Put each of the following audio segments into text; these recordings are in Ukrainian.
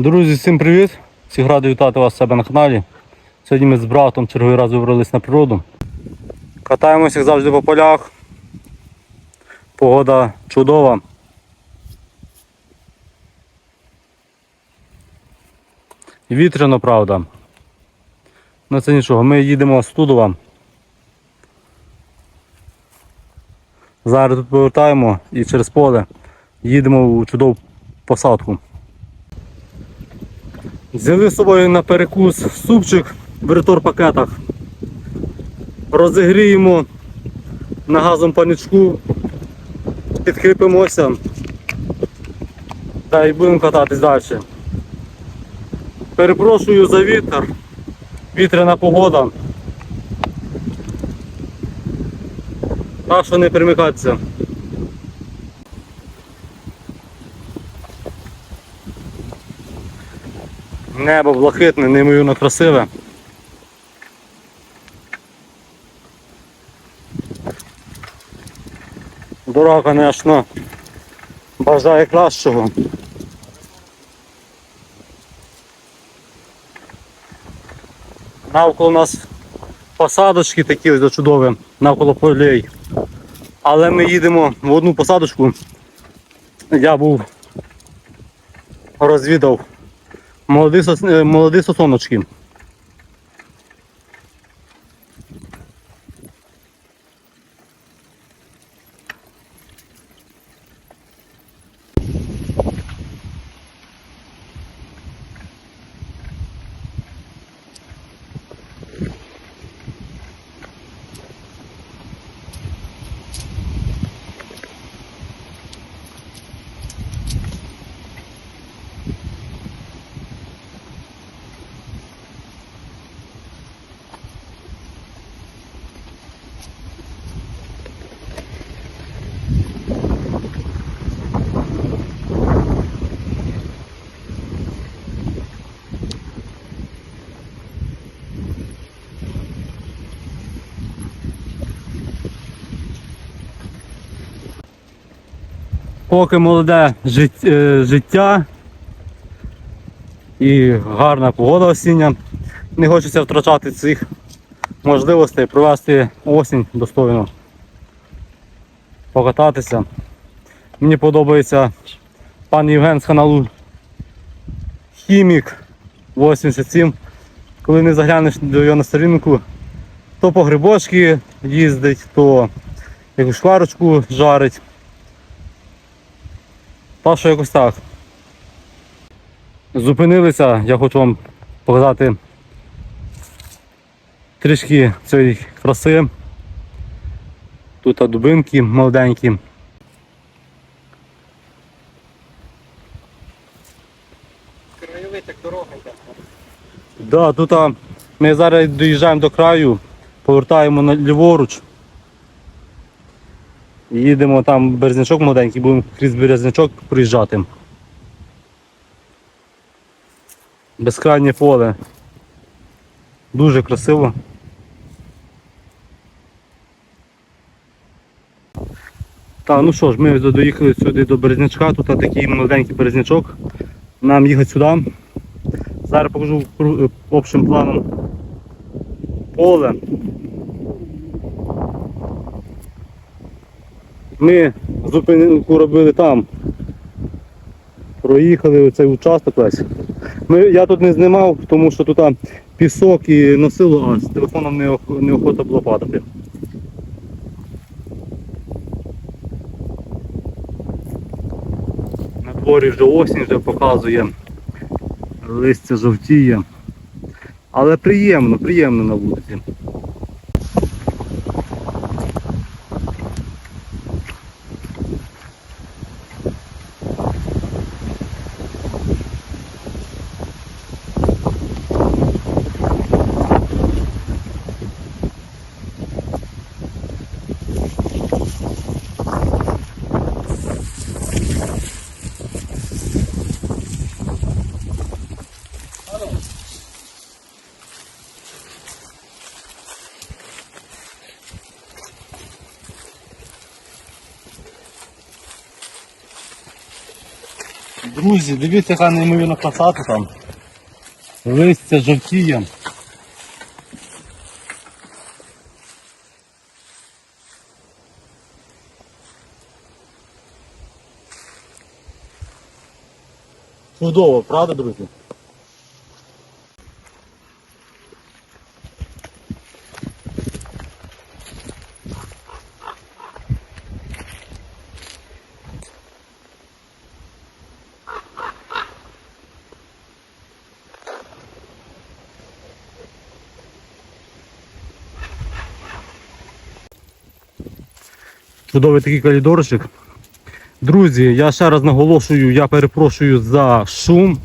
Друзі, всім привіт! Всіх радий вітати вас у себе на каналі. Сьогодні ми з братом черговий раз вибрались на природу. Катаємося як завжди по полях. Погода чудова. Вітряно, правда. Ну це нічого, ми їдемо з Тудова. Зараз тут повертаємо і через поле їдемо у чудову посадку. Взяли з собою на перекус супчик в ретор пакетах. Розігріємо на газом панічку, підкріпимося та й будемо кататись далі. Перепрошую за вітер, вітряна погода. Так що не перемикатися. Небо блакитне, неймовірно красиве. Дорога, звісно, бажає кращого. Навколо нас посадочки такі ось чудові, навколо полей. Але ми їдемо в одну посадочку. Я був розвідав молоді, сос... е, молоді сосоночки. Поки молоде е, життя і гарна погода осіння. Не хочеться втрачати цих можливостей провести осінь достойно. Покататися. Мені подобається пан Євген з каналу Хімік 87. Коли не заглянеш до його на сторінку, то по грибочки їздить, то якусь шкварочку жарить. Та що якось так. Зупинилися, я хочу вам показати трішки цієї краси. Тут дубинки молоденькі. Дорога йде. Да, тут ми зараз доїжджаємо до краю, повертаємо на ліворуч. Їдемо там березнячок молоденький, будемо крізь березнячок проїжджати. Безкрайнє поле. Дуже красиво. Так, ну що ж, ми доїхали сюди до березнячка, тут такий молоденький березнячок. Нам їхати сюди. Зараз покажу е, общим планом поле. Ми зупинку робили там. Проїхали оцей участок весь. Ми, я тут не знімав, тому що тут пісок і носило, а з телефоном не, неохота було падати. На дворі вже осінь вже показує листя жовтіє. Але приємно, приємно на вулиці. Друзі, дивіться, яка неймовірна красата там. Листя жовтіє. Чудово, правда, друзі? Чудовий такий коридорчик. Друзі, я ще раз наголошую, я перепрошую за шум.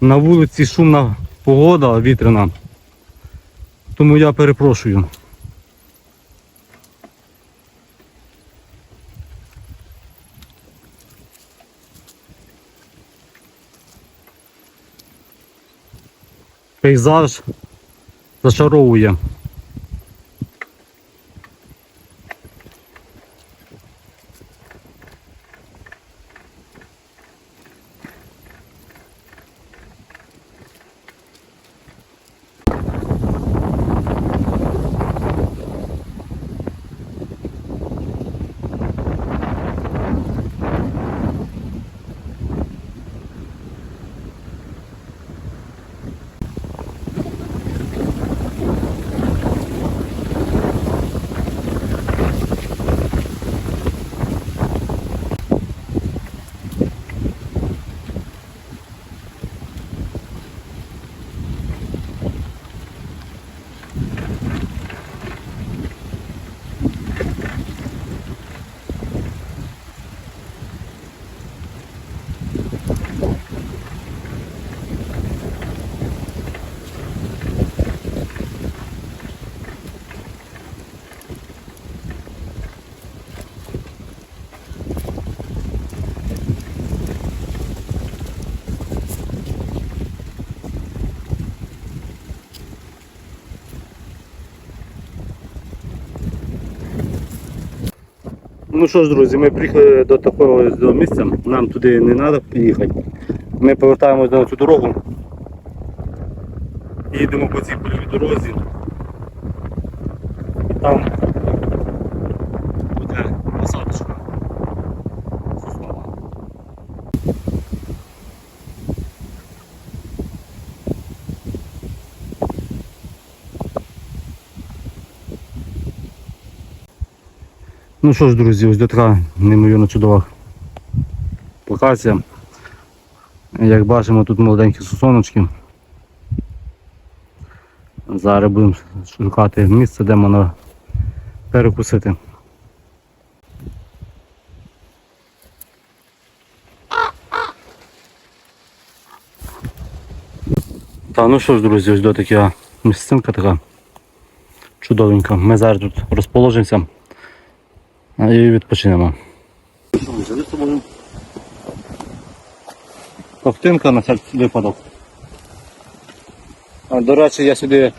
На вулиці шумна погода вітряна. Тому я перепрошую. Пейзаж зачаровує. Ну що ж, друзі, ми приїхали до такого до місця, нам туди не треба їхати. Ми повертаємось на цю дорогу. Їдемо по цій польовій дорозі. І там Ну що ж, друзі, ось така неймовірно чудова локація. Як бачимо, тут молоденькі сосоночки. Зараз будемо шукати місце, де можна перекусити. Так, ну що ж, друзі, ось до така місцинка така чудовенька. Ми зараз тут розположимося. І відпочинемо. Ковтинка на всякий випадок. До речі, я сюди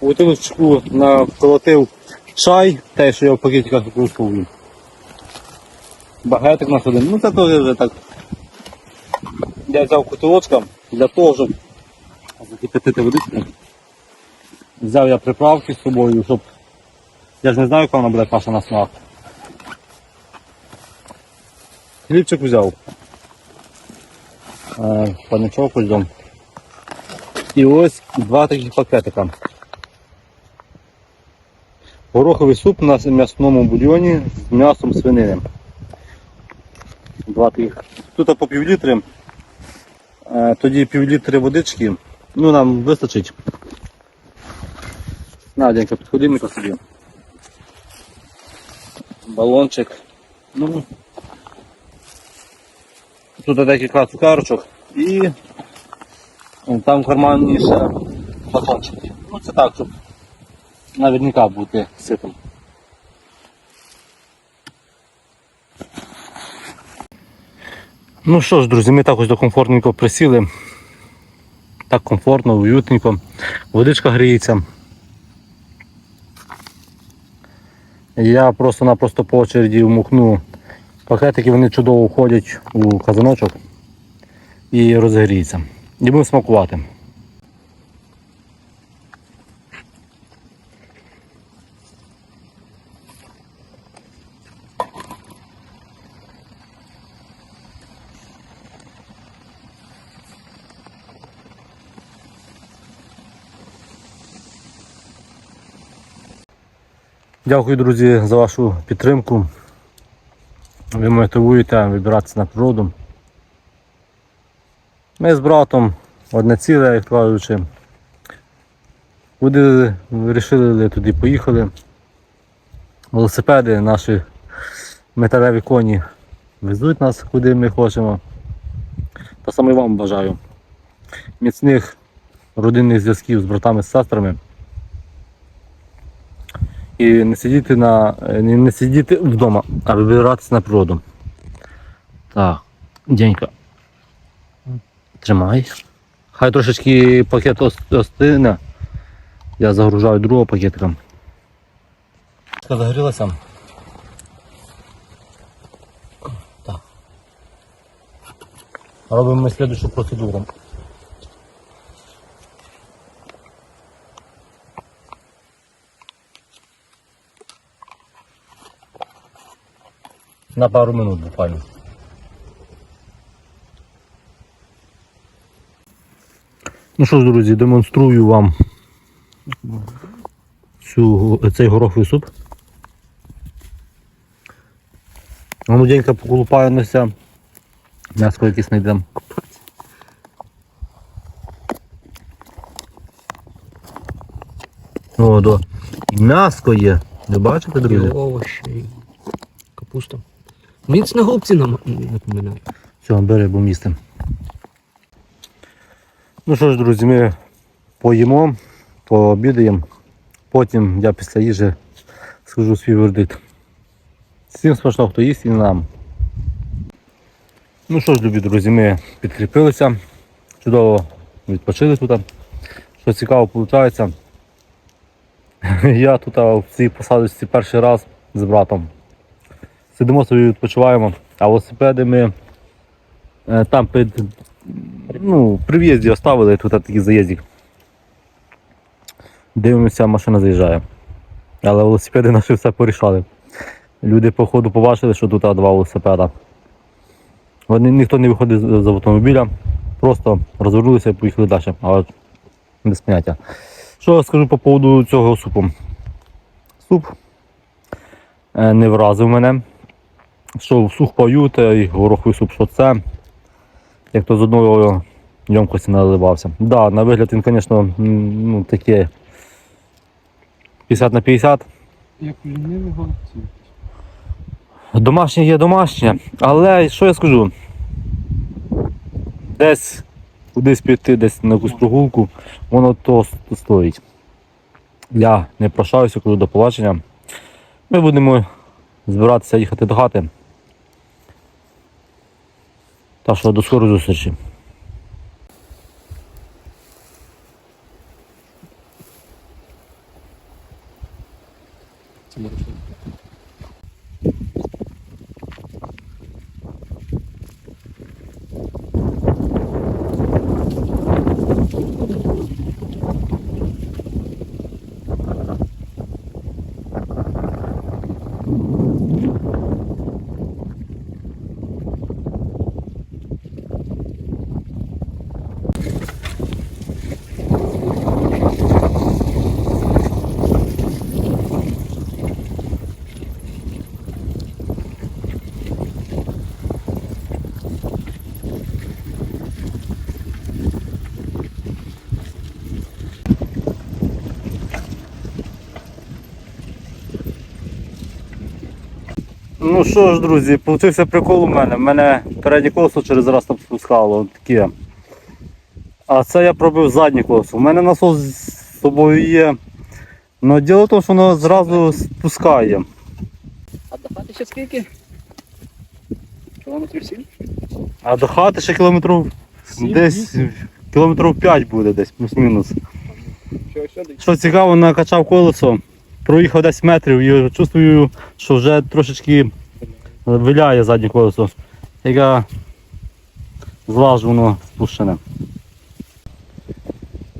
бутилочку наколотив чай, те, що я в пакетиках використовую. Багетик на один. Ну це теж вже так. Я взяв кутилочка для того, щоб закипятити водичку. Взяв я приправки з собою, щоб я ж не знаю, яка вона буде каша на смак. Хлібчик взяв. Е, Паничок. І ось два таких пакетика. Гороховий суп на м'ясному бульйоні з м'ясом свинини. Два таких. Тут по пів літри. Е, Тоді пів літри водички. Ну нам вистачить. Наденька, під холодильника собі балончик. Ну, тут декілька цукерочок і там в кармані ще батончики. Ну це так, щоб наверняка бути ситим. Ну що ж, друзі, ми також до комфортненько присіли. Так комфортно, уютненько. Водичка гріється. Я просто-напросто по очереді вмукну пакетики, вони чудово входять у казаночок. і розігріються. І будемо смакувати. Дякую, друзі, за вашу підтримку. Ви мотивуєте вибиратися на природу. Ми з братом одне ціле, як кажучи. Куди вирішили, туди поїхали. Велосипеди, наші металеві коні везуть нас, куди ми хочемо. Та саме вам бажаю. Міцних родинних зв'язків з братами з сестрами. І не сидіти на. не, не сидіти вдома, а вибиратися на природу. Так, Денька. Тримай. Хай трошечки пакет остине. Я загружаю другого пакетика. Загорілася. Так. Робимо ми слідущу процедуру. На пару минут буквально. Ну що ж, друзі, демонструю вам цю, цей гороховий суп. Молоденька поколупаємося. М'яско якесь знайдемо. О, до. І м'яско є. Ви бачите, І друзі? овочі, і капуста. Мені на голубці нам напоминає. Все, бери, бо містим. Ну що ж, друзі, ми поїмо, пообідаємо. Потім я після їжі скажу свій вердикт. Всім смачного, хто їсть і нам. Ну що ж, любі друзі, ми підкріпилися. Чудово відпочили тут. Що цікаво виходить. Я тут в цій посадочці перший раз з братом. Сидимо собі відпочиваємо, а велосипеди ми Е, Там під, ну, при в'їзді оставили тут такий заїздик. Дивимося, машина заїжджає. Але велосипеди наші все порішали. Люди по ходу побачили, що тут два велосипеда. Вони, ніхто не виходить з з автомобіля, просто розвернулися і поїхали далі. Але без поняття. Що я скажу по поводу цього супу? Суп е, не вразив мене. Що в сух пою, та й гороховий суп, що це як то з одної ємкості наливався. Да, на вигляд він, звісно, ну, таке 50 на 50. Як ліниві голубці. Домашнє є домашнє, але що я скажу? Десь кудись піти, десь на якусь прогулку, воно то стоїть. Я не прощаюся, кажу до побачення. Ми будемо збиратися їхати до хати. Так що до скорої зустрічі. Це. Ну що ж, друзі, получився прикол у мене. У мене переднє колесо через раз там спускало таке. А це я пробив заднє колесо. У мене насос з собою є. Но діло в тому, що воно зразу спускає. А до хати ще скільки? Кілометрів сім? А до хати ще кілометрів десь кілометрів 5 буде десь, плюс-мінус. Що цікаво, накачав колесо, проїхав 10 метрів і чувствую, що вже трошечки виляє заднє колесо. Яка злажено спущене.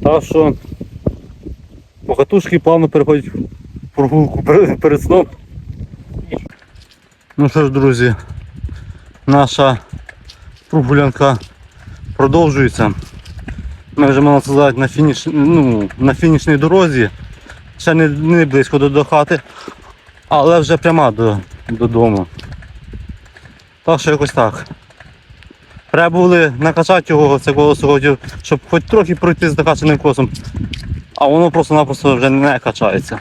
Так що покатушки плавно переходять в прогулку перед сном. Ну що ж, друзі, наша прогулянка продовжується. Ми вже можна сказати на, фініш, ну, на фінішній дорозі. Ще не, не близько до, до хати, але вже пряма до, додому. Так що якось так. Треба були накачати його це колесо, щоб хоч трохи пройти з накачаним косом. А воно просто-напросто вже не качається.